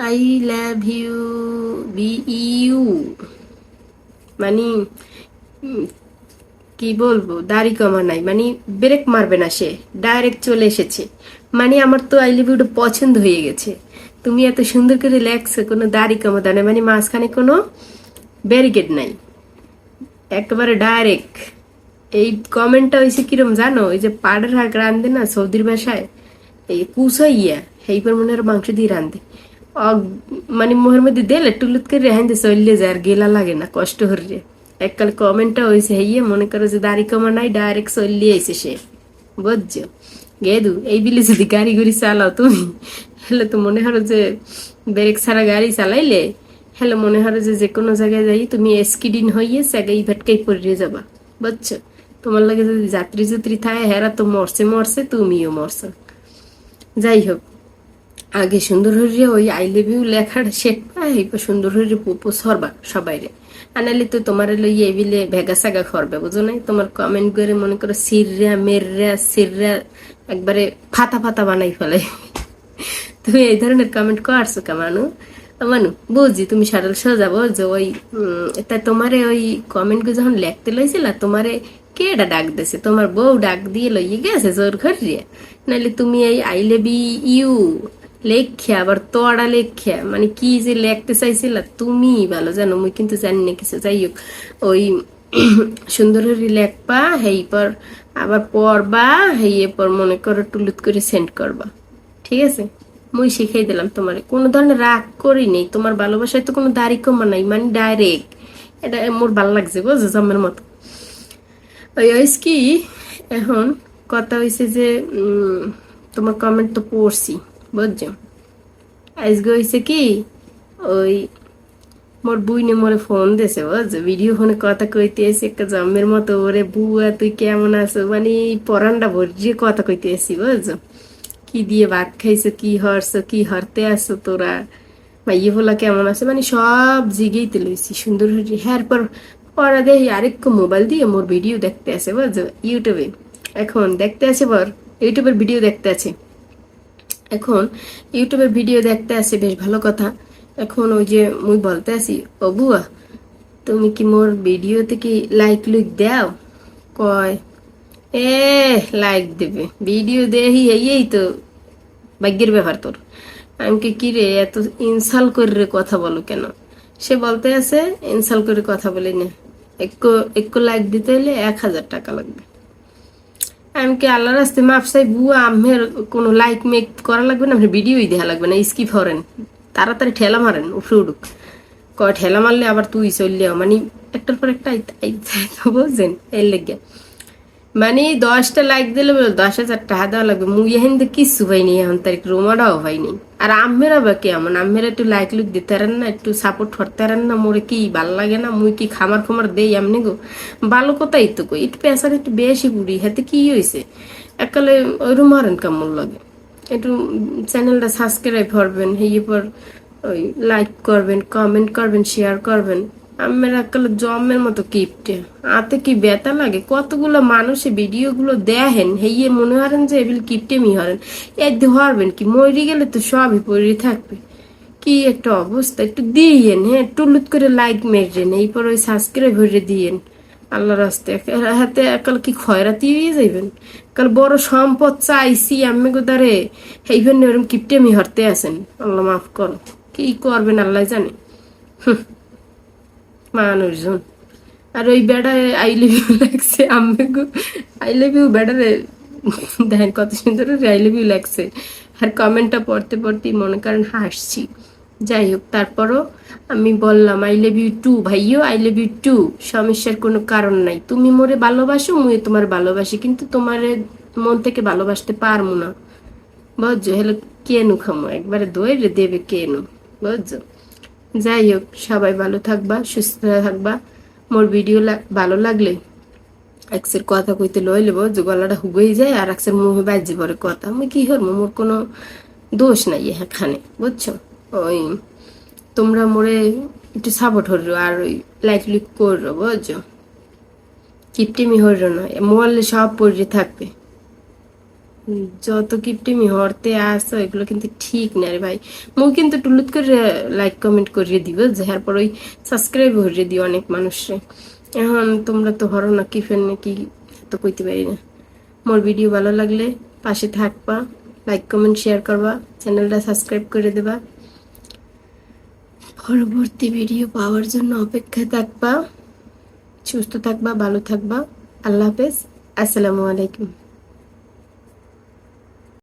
I love you B U মানে কি বলব, দাড়ি কমা নাই। মানে ব্রেক মারবে না সে ডাইরেক্ট চলে এসেছে। মানে আমার তো আই লাভ ইউটা পছন্দ হয়ে গেছে। তুমি এত সুন্দর করে লেখছো কোনো দাড়ি কমা দাও না মানে মাঝখানে কোনো ব্যারিকেড নাই। একেবারে ডাইরেক্ট এই কমেন্টটা হয়েছে কিরম জানো? ওই যে পাড়ের হাক রান্ধে না, সৌদির ভাষায় এই কুসাইয়া, সেইবার মনে হয় মাংস দিয়ে অগ- মানে মোহের মধ্যে দিলে টুলুত করে রেহাইতে চললে যায়, আর গেলা লাগে না, কষ্ট হরে এককাল কমেন্টটা হয়েছে হেইয়ে মনে করো যে দাড়ি কমা নাই ডাইরেক্ট চললে আইছে সে। বুঝছ? গেদু, এই বিলে যদি গাড়ি গুড়ি চালাও তুমি, হলে তো মনে হলো যে ব্রেক ছাড়া গাড়ি চালাইলে হ্যালো মনে হলো যে যে কোনো জায়গায় যাই, তুমি এসকিডিন হইয়ে জায়গায় ভেটকাই পড়ে যাবা। বুঝছ? তোমার লাগে যদি যাত্রী যাত্রী থাকে হেরা তো মরছে মরছে, তুমিও মরছো। যাই হোক আগে সুন্দর হরিয়া ওই আই লাভ ইউ লেখাটা শেখবা এইবার সুন্দর হরিয়া প্রপোজ হরবা সবাইরে। আনালি তো তোমার লইয়া এবিলে ভেগা সাগা করবে বুঝো নাই? তোমার কমেন্ট করে মনে করো সিররা, মেররা, সিররা একবারে ফাতা ফাতা বানাই ফেলে। তুমি এই ধরনের কমেন্ট করছ কামানু মানু? বুঝি তুমি সারাল সোজা যে ওই তা তোমারে ওই কমেন্ট যখন লেখতে লইছিল, তোমারে কে এটা ডাক দিছে? তোমার বউ ডাক দিয়ে লইয়ে গেছে জোর ঘরিয়ে নাহলে তুমি এই আই লেভ ইউ লেখ্যা, আবার তোড়া লেখ্যা মানে কি যে লেখতে চাইছিল তুমি ভালো জানো, মুই কিন্তু জানি না কিছু। যাই হোক ওই সুন্দর করে লেখবা, হেই পর আবার পড়বা হেইয়ে পর মনে করো টুলুত করে সেন্ড করবা। ঠিক আছে? মুই শিখাই দিলাম তোমার। কোনো ধরনের রাগ করি নেই, তোমার ভালোবাসায় তো কোনো দাড়ি কমা নাই মানে ডাইরেক্ট এটা মোর ভালো লাগছে, বুঝছ, জমের মতো। ওই ওইস কি, এখন কথা হয়েছে যে তোমার কমেন্ট তো পড়ছি। বুঝছ? আজকে হয়েছে কি, ওই মোর বুইনে মোরে ফোন দিয়েছে বুঝছ? ভিডিও ফোনে কথা কইতে এসে একটা জম্মের মতো, ওরে বুয়া, তুই কেমন আছো? মানে পরানটা ভরিয়ে কথা কইতে এসি বুঝছ? কি দিয়ে ভাত খাইছো, কি হরছো, কি হরতে আসো তোরা? মাইয়ে বলা কেমন আছে? মানে সব জিগেইতে লইছি, সুন্দর হয়ে হ্যার পর পরে দেখি আরেকটু মোবাইল দিয়ে মোর ভিডিও দেখতে আছে, বুঝছ? ইউটিউবে। এখন দেখতে আছে বর, ইউটিউবের ভিডিও দেখতে আছে। এখন ইউটিউবের ভিডিও দেখতে আছে বেশ ভালো কথা। এখন ওই যে মুই বলতে আছি ও বুয়া, তুমি কি মোর ভিডিওতে কি লাইক লুইক দাও? কয়, এ লাইক দেবে। ভিডিও দেহি, এই তো, ভাগ্যের ব্যাপার তোর। আমি কি রে, এত ইনসাল করে কথা বলো কেন? সে বলতে আছে ইনসাল করে কথা বলি না একটু লাইক দিতে হলে এক হাজার টাকা লাগবে। আমি কি আল্লাহর রাস্তে মাফ চাই বুয়া আমের কোনো লাইক মেক করা লাগবে না? ভিডিওই দেখা লাগবে না স্কিপ হরেন। তাড়াতাড়ি ঠেলা মারেন, উফরে উঠুক। ক ঠেলা মারলে আবার তুই চললেও মানে একটার পর একটা বলছেন এর লেগে। মানে দশটা লাইক দিলে বলো দশ হাজার টাকা দেওয়া লাগবে। মুই এখন থেকে কিচ্ছু পাইনি, এখন তারিখ রোমাটাও পাইনি আর আম্মেরা বা কেমন আম্মেরা একটু লাইক লুক দিতে পারেন না, একটু সাপোর্ট করতে পারেন না, মোরে কি ভালো লাগে না, মুই কি খামার খামার দেই এমনি গো? ভালো কথাই তো কই, একটু পেশার একটু বেশি বুড়ি হাতে কি হয়েছে একালে ওইরকম মারেন কেমন লাগে। একটু চ্যানেলটা সাবস্ক্রাইব করবেন এই পর ওই লাইক করবেন কমেন্ট করবেন শেয়ার করবেন। আমার একালে জমের মতো কিপটে। আতে কি ব্যথা লাগে? কতগুলো মানুষে ভিডিওগুলো দেখেন হেয়ে মনে হারেন যে এবিল কিপটেমি হরেন। এদি হরবেন কি? মরি গেলে তো সবই পড়ে থাকবে। কি একটা অবস্থা? একটু দিয়েন হ্যাঁ টুলুত করে লাইক মেরেন এরপর ওই সাবস্ক্রাইব হয়ে দিয়েন। আল্লাহ রাস্তে হাতে একাল কি খয়রাতি হয়ে যাইবেন? কাল বড় সম্পদ চাইছি আমি গোদারে এইভাবে ওরম কিপটেমি হরতে আছেন। আল্লাহ মাফ করো। কি করবেন আল্লাহ জানে। হুঁ, মানুষজন। আর ওই বেড়া আই লিভ ইউ লাগছে আমি আই লিভ ইউ বেড়ারে দেখেন কত সুন্দর আই লিভ ইউ লাগছে। আর কমেন্টটা পড়তে পড়তেই মনে করেন হাসছি। যাই হোক, তারপরও আমি বললাম আই লাভ ইউ টু ভাইও আই লাভ ইউ টু সমস্যার কোনো কারণ নাই। তুমি মোরে ভালোবাসো, মুই তোমার ভালোবাসি, কিন্তু তোমার মন থেকে ভালোবাসতে পারব না। বুঝছ? হলে কেনু খামো? একবারে দইরে দেবে কেনু। বুঝছ? যাই হোক সবাই ভালো থাকবা, সুস্থ থাকবা। মোর ভিডিও ভালো লাগলে একসের কথা কইতে লই লেব যে গলাটা হুগেই যায় আর একসের মুখে বাজি পরে কথা। আমি কি হর মোর কোনো দোষ নাই এখানে, বুঝছ? ওই তোমরা মোরে একটু সাপোর্ট হরো আর ওই লাইক লুক করো, বুঝছ? কিপটিমি হরো না মোবাইলে সব পড়ে থাকবে। যত কিপটিমি হরতে আসো, এগুলো কিন্তু ঠিক না রে ভাই। মুখ কিন্তু টুলুত করে লাইক কমেন্ট করিয়ে দিব যাহার পর ওই সাবস্ক্রাইব করিয়ে দিও অনেক মানুষে এখন তোমরা তো হরো না, কি ফেল নাকি তো কইতে পারি না। মোর ভিডিও ভালো লাগলে পাশে থাকবা লাইক কমেন্ট শেয়ার করবা চ্যানেলটা সাবস্ক্রাইব করে দেবা। পরবর্তী ভিডিও পাওয়ার জন্য অপেক্ষায় থাকবা, সুস্থ থাকবা, ভালো থাকবা। আল্লাহ হাফেজ। আসসালামু আলাইকুম।